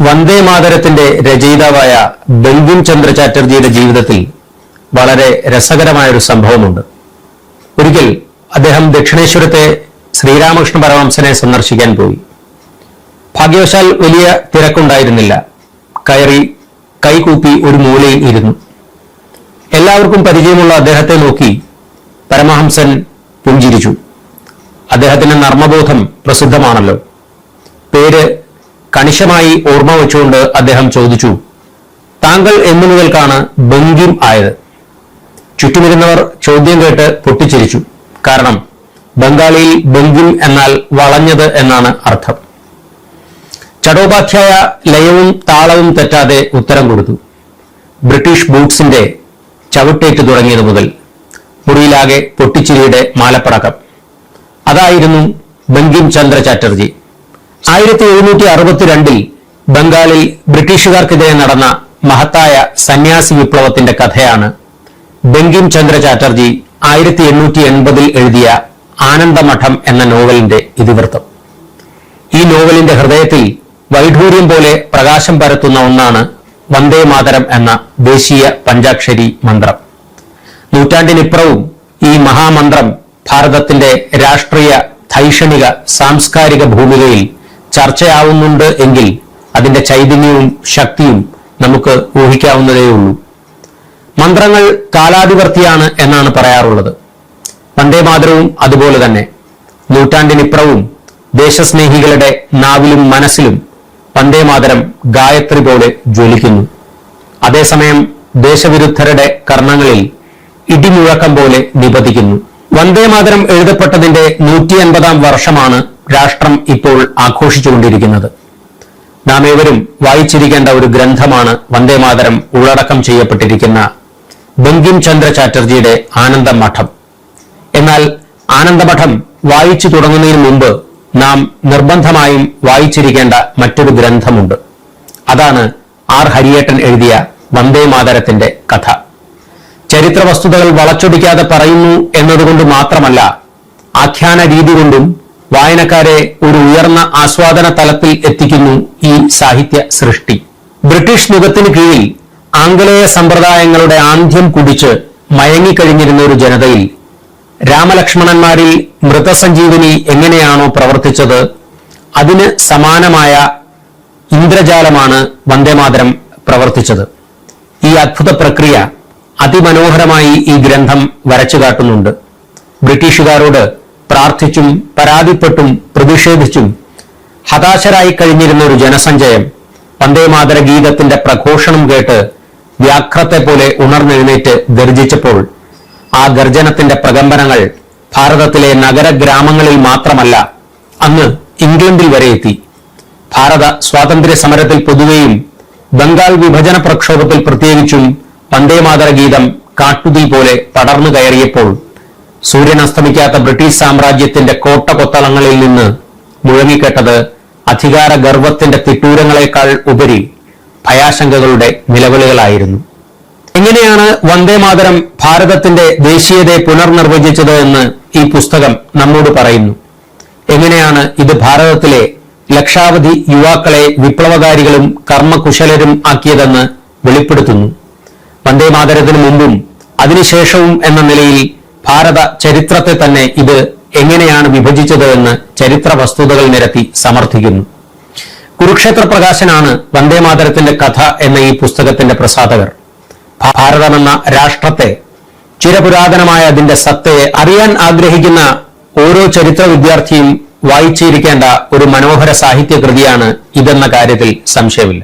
വന്ദേ മാതരത്തിന്റെ രചയിതാവായ ബങ്കിം ചന്ദ്ര ചാറ്റർജിയുടെ ജീവിതത്തിൽ വളരെ രസകരമായ ഒരു സംഭവമുണ്ട്. ഒരിക്കൽ അദ്ദേഹം ദക്ഷിണേശ്വരത്തെ ശ്രീരാമകൃഷ്ണ പരമംസനെ സന്ദർശിക്കാൻ പോയി. ഭാഗ്യവശാൽ വലിയ തിരക്കുണ്ടായിരുന്നില്ല. കയറി കൈകൂപ്പി ഒരു മൂലയിൽ ഇരുന്നു. എല്ലാവർക്കും പരിചയമുള്ള അദ്ദേഹത്തെ നോക്കി പരമഹംസൻ പുഞ്ചിരിച്ചു. അദ്ദേഹത്തിന്റെ നർമ്മബോധം പ്രസിദ്ധമാണല്ലോ. പേര് കണിശമായി ഓർമ്മ വെച്ചുകൊണ്ട് അദ്ദേഹം ചോദിച്ചു താങ്കൾ എന്നു മുതൽക്കാണ് ബംഗിം ആയത്? ചുറ്റുമിരുന്നവർ ചോദ്യം കേട്ട് പൊട്ടിച്ചിരിച്ചു. കാരണം ബംഗാളിയിൽ ബംഗിം എന്നാൽ വളഞ്ഞത് എന്നാണ് അർത്ഥം. ചടോപാധ്യായ ലയവും താളവും തെറ്റാതെ ഉത്തരം കൊടുത്തു. ബ്രിട്ടീഷ് ബൂട്ട്സിന്റെ ചവിട്ടേറ്റ് തുടങ്ങിയത് മുതൽ മുറിയിലാകെ പൊട്ടിച്ചിരിയുടെ മാലപ്പടക്കം. അതായിരുന്നു ബങ്കിം ചന്ദ്ര ചാറ്റർജി ആയിരത്തി എഴുന്നൂറ്റി അറുപത്തിരണ്ടിൽ ബംഗാളിൽ ബ്രിട്ടീഷുകാർക്കെതിരെ നടന്ന മഹത്തായ സന്യാസി വിപ്ലവത്തിന്റെ കഥയാണ് ബങ്കിം ചന്ദ്ര ചാറ്റർജി ആയിരത്തി എണ്ണൂറ്റി എൺപതിൽ എഴുതിയ ആനന്ദമഠം എന്ന നോവലിന്റെ ഇതിവൃത്തം. ഈ നോവലിന്റെ ഹൃദയത്തിൽ വൈഢൂര്യം പോലെ പ്രകാശം പരത്തുന്ന ഒന്നാണ് വന്ദേ മാതരം എന്ന ദേശീയ പഞ്ചാക്ഷരി മന്ത്രം. നൂറ്റാണ്ടിനിപ്പുറവും ഈ മഹാമന്ത്രം ഭാരതത്തിന്റെ രാഷ്ട്രീയ ധൈഷണിക സാംസ്കാരിക ഭൂമികയിൽ ചർച്ചയാവുന്നുണ്ട് എങ്കിൽ അതിന്റെ ചൈതന്യവും ശക്തിയും നമുക്ക് ഊഹിക്കാവുന്നതേ ഉള്ളൂ. മന്ത്രങ്ങൾ കാലാധിപർത്തിയാണ് എന്നാണ് പറയാറുള്ളത്. വന്ദേ മാതൃവും അതുപോലെ തന്നെ. നൂറ്റാണ്ടിനിപ്പുറവും ദേശസ്നേഹികളുടെ നാവിലും മനസ്സിലും വന്ദേ മാതരം ഗായത്രി പോലെ ജ്വലിക്കുന്നു. അതേസമയം ദേശവിരുദ്ധരുടെ കർണങ്ങളിൽ ഇടിമുഴക്കം പോലെ നിപതിക്കുന്നു. വന്ദേമാതരം എഴുതപ്പെട്ടതിന്റെ നൂറ്റി അൻപതാം വർഷമാണ് രാഷ്ട്രം ഇപ്പോൾ ആഘോഷിച്ചുകൊണ്ടിരിക്കുന്നത്. നാം ഏവരും വായിച്ചിരിക്കേണ്ട ഒരു ഗ്രന്ഥമാണ് വന്ദേമാതരം ഉള്ളടക്കം ചെയ്യപ്പെട്ടിരിക്കുന്ന ബങ്കിം ചന്ദ്ര ചാറ്റർജിയുടെ ആനന്ദമഠം. എന്നാൽ ആനന്ദമഠം വായിച്ചു തുടങ്ങുന്നതിന് മുമ്പ് നാം നിർബന്ധമായും വായിച്ചിരിക്കേണ്ട മറ്റൊരു ഗ്രന്ഥമുണ്ട്. അതാണ് ആർ ഹരിയേട്ടൻ എഴുതിയ വന്ദേമാതരത്തിന്റെ കഥ. ചരിത്ര വസ്തുതകൾ വളച്ചൊടിക്കാതെ പറയുന്നു എന്നതുകൊണ്ട് മാത്രമല്ല ആഖ്യാന രീതി കൊണ്ടും വായനക്കാരെ ഒരു ഉയർന്ന ആസ്വാദന തലത്തിൽ എത്തിക്കുന്നു ഈ സാഹിത്യ സൃഷ്ടി. ബ്രിട്ടീഷ് മുഖത്തിന് കീഴിൽ ആംഗലേയ സമ്പ്രദായങ്ങളുടെ ആന്ധ്യം കുടിച്ച് മയങ്ങിക്കഴിഞ്ഞിരുന്ന ഒരു ജനതയിൽ രാമലക്ഷ്മണന്മാരിൽ മൃതസഞ്ജീവനി എങ്ങനെയാണോ പ്രവർത്തിച്ചത് അതിന് സമാനമായ ഇന്ദ്രജാലമാണ് വന്ദേമാതരം പ്രവർത്തിച്ചത്. ഈ അത്ഭുത പ്രക്രിയ അതിമനോഹരമായി ഈ ഗ്രന്ഥം വരച്ചു കാട്ടുന്നുണ്ട്. ബ്രിട്ടീഷുകാരോട് പ്രാർത്ഥിച്ചും പരാതിപ്പെട്ടും പ്രതിഷേധിച്ചും ഹതാശരായി കഴിഞ്ഞിരുന്ന ഒരു ജനസഞ്ചയം വന്ദേമാതര ഗീതത്തിന്റെ പ്രഘോഷണം കേട്ട് വ്യാഘ്രത്തെ പോലെ ഉണർന്നെഴുന്നേറ്റ് ഗർജിച്ചപ്പോൾ ആ ഗർജനത്തിന്റെ പ്രകമ്പനങ്ങൾ ഭാരതത്തിലെ നഗരഗ്രാമങ്ങളിൽ മാത്രമല്ല അന്ന് ഇംഗ്ലണ്ടിൽ വരെ എത്തി. ഭാരത സ്വാതന്ത്ര്യ സമരത്തിൽ പൊതുവെയും ബംഗാൾ വിഭജന പ്രക്ഷോഭത്തിൽ പ്രത്യേകിച്ചും വന്ദേമാതര ഗീതം കാട്ടുതീ പോലെ പടർന്നു കയറിയപ്പോൾ സൂര്യൻ അസ്തമിക്കാത്ത ബ്രിട്ടീഷ് സാമ്രാജ്യത്തിന്റെ കോട്ട കൊത്തളങ്ങളിൽ നിന്ന് മുഴങ്ങിക്കെട്ടത് അധികാര ഗർവത്തിന്റെ തിട്ടൂരങ്ങളെക്കാൾ ഉപരി ഭയാശങ്കകളുടെ നിലവിളികളായിരുന്നു. എങ്ങനെയാണ് വന്ദേമാതരം ഭാരതത്തിന്റെ ദേശീയതയെ പുനർനിർവചിച്ചത് എന്ന് ഈ പുസ്തകം നമ്മോട് പറയുന്നു. എങ്ങനെയാണ് ഇത് ഭാരതത്തിലെ ലക്ഷാവധി യുവാക്കളെ വിപ്ലവകാരികളും കർമ്മകുശലരും ആക്കിയതെന്ന് വെളിപ്പെടുത്തുന്നു. വന്ദേമാതരത്തിന് മുമ്പും അതിനുശേഷവും എന്ന നിലയിൽ ഭാരത ചരിത്രത്തെ തന്നെ ഇത് എങ്ങനെയാണ് വിഭജിച്ചത് എന്ന് ചരിത്ര വസ്തുതകൾ നിരത്തി സമർത്ഥിക്കുന്നു. കുരുക്ഷേത്ര പ്രകാശനാണ് വന്ദേ മാതരത്തിന്റെ കഥ എന്ന ഈ പുസ്തകത്തിന്റെ പ്രസാധകർ. ഭാരതമെന്ന രാഷ്ട്രത്തെ ചിരപുരാതനമായ അതിന്റെ സത്തയെ അറിയാൻ ആഗ്രഹിക്കുന്ന ഓരോ ചരിത്ര വിദ്യാർത്ഥിയും വായിച്ചിരിക്കേണ്ട ഒരു മനോഹര സാഹിത്യകൃതിയാണ് ഇതെന്ന കാര്യത്തിൽ സംശയമില്ല.